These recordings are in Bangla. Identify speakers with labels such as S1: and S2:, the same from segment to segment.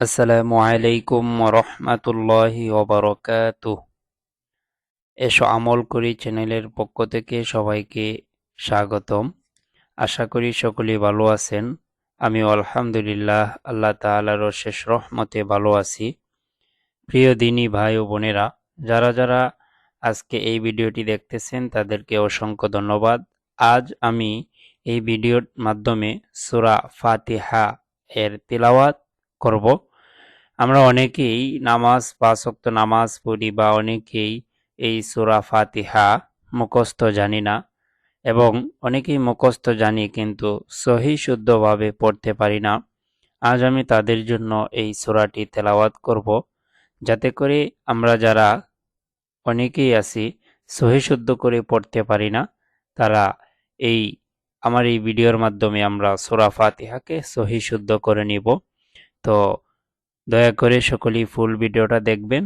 S1: আসসালামু আলাইকুম রহমাতুল্লাহি ওবরকাত এসো আমল করি চ্যানেলের পক্ষ থেকে সবাইকে স্বাগতম। আশা করি সকলেই ভালো আছেন। আমি আলহামদুলিল্লাহ, আল্লাহ তাআলার শেষ রহমতে ভালো আছি। প্রিয় দিনী ভাই ও বোনেরা, যারা যারা আজকে এই ভিডিওটি দেখতেছেন, তাদেরকে অসংখ্য ধন্যবাদ। আজ আমি এই ভিডিওর মাধ্যমে সুরা ফাতিহা এর তিলাওয়াত করব। আমরা অনেকেই নামাজ পাঁচ ওয়াক্ত নামাজ পড়ি বা অনেকেই এই সুরা ফাতিহা মুখস্থ জানি না এবং অনেকেই মুখস্থ জানি কিন্তু সহি শুদ্ধভাবে পড়তে পারি না। আজ আমি তাদের জন্য এই সুরাটি তেলাওয়াত করব যাতে করে আমরা যারা অনেকেই আছি সহি শুদ্ধ করে পড়তে পারি না, তারা এই, আমার এই ভিডিওর মাধ্যমে আমরা সুরা ফাতিহাকে সহি শুদ্ধ করে নিব। তো দয়া করে সকলেই ফুল ভিডিওটা দেখবেন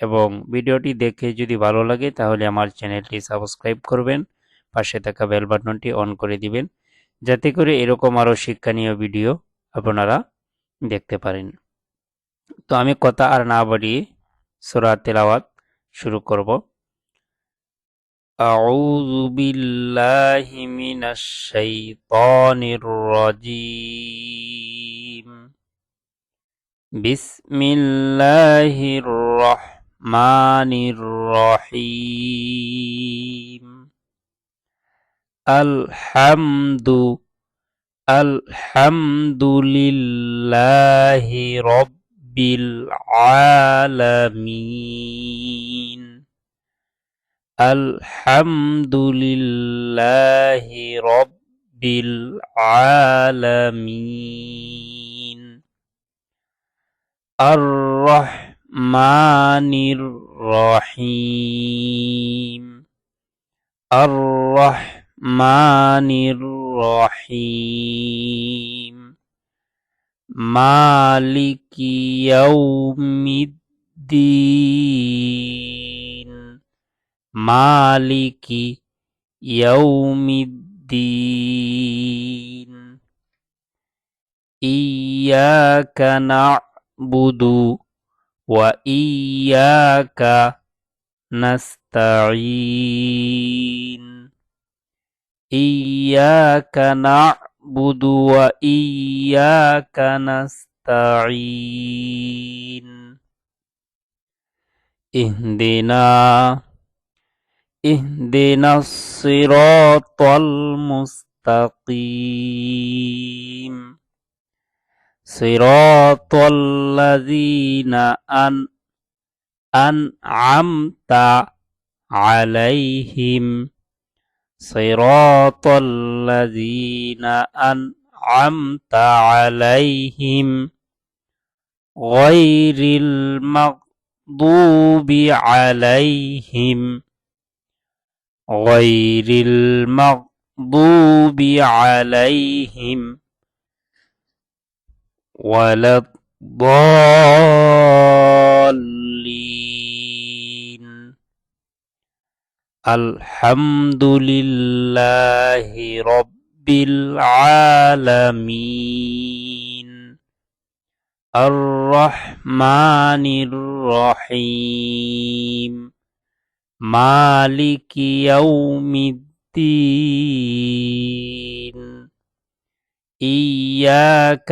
S1: এবং ভিডিওটি দেখে যদি ভালো লাগে তাহলে আমার চ্যানেলটি সাবস্ক্রাইব করবেন পাশে থাকা বেল বাটনটি অন করে দিবেন যাতে করে এরকম আরও শিক্ষণীয় ভিডিও আপনারা দেখতে পারেন তো আমি কথা আর না বাড়িয়ে সুরা তেলাওয়াত শুরু করব أعوذ بالله من الشيطان الرجيم بسم الله الرحمن الرحيم. الحمد الحمد لله رب العالمين. الحمد لله رب العالمين. الرحمن الرحيم الرحمن الرحيم مالك يوم الدين مالك يوم الدين إياك نعبد وإياك نستعين إياك نعبد وإياك نستعين اهدنا اهدنا الصراط المستقيم صراط الذين أن أنعمت عليهم. صراط الذين أنعمت عليهم. غير المغضوب عليهم. غير المغضوب عليهم. ولا الضالين. الحمد لله رب العالمين. الرحمن الرحيم. مالك يوم الدين. إياك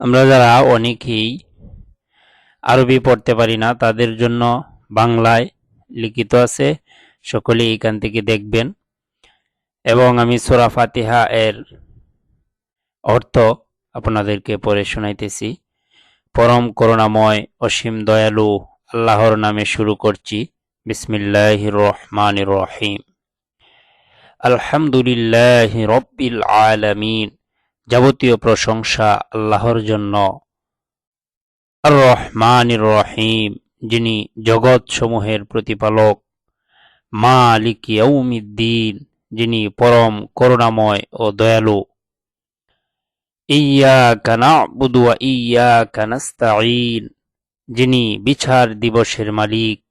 S1: আমরা যারা অনেকেই আরবি পড়তে পারি না, তাদের জন্য বাংলায় লিখিত আছে সকলে এখান থেকে দেখবেন। এবং আমি সোরা ফাতিহা এর অর্থ আপনাদেরকে পড়ে শোনাইতেছি। পরম করুণাময়, অসীম দয়ালু আল্লাহর নামে শুরু করছি। বিসমিল্লাহ রহমান রহিম। আলহামদুলিল্লাহ রব্বিল আলামিন। যাবতীয় প্রশংসা আল্লাহর জন্য। আর রহমান রহিম যিনি জগৎ সমূহের প্রতিপালক। মালিক ইয়াউমিদ্দিন, যিনি পরম করুণাময় ও দয়ালু। ইয়াকা না'বুদু ওয়া ইয়াকা নাস্তাঈন, যিনি বিচার দিবসের মালিক।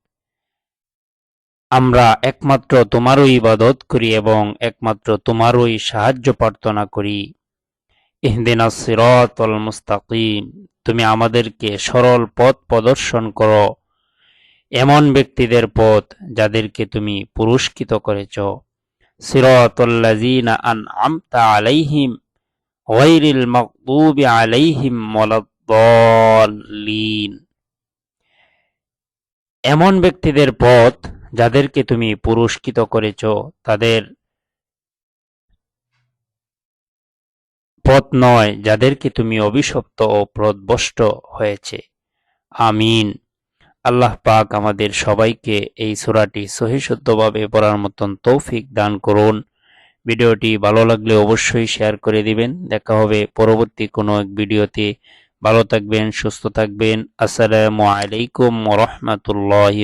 S1: আমরা একমাত্র তোমারই ইবাদত করি এবং একমাত্র তোমারই সাহায্য প্রার্থনা করি। ইহদিনাস সিরাতাল মুস্তাকিম, তুমি আমাদেরকে সরল পথ প্রদর্শন করো। এমন ব্যক্তিদের পথ যাদেরকে তুমি পুরস্কৃত করেছ। সিরাতাল্লাযীনা আন'আমতা আলাইহিম গায়রিল মাগদুবি আলাইহিম ওয়ালাদ-দাল্লিন। এমন ব্যক্তিদের পথ যাদেরকে তুমি পুরস্কৃত করেছ, তাদের পথ নয়, যাদেরকে তুমি অভিশপ্ত ও প্রদবষ্ট হয়েছে। আমিন। আল্লাহ পাক আমাদের সবাইকে এই সূরাটি সহিশুদ্ধভাবে পড়ার মতন তৌফিক দান করুন। ভিডিওটি ভালো লাগলে অবশ্যই শেয়ার করে দিবেন। দেখা হবে পরবর্তী কোনো এক ভিডিওতে। ভালো থাকবেন, সুস্থ থাকবেন। আসসালামু আলাইকুম রাহমাতুল্লাহি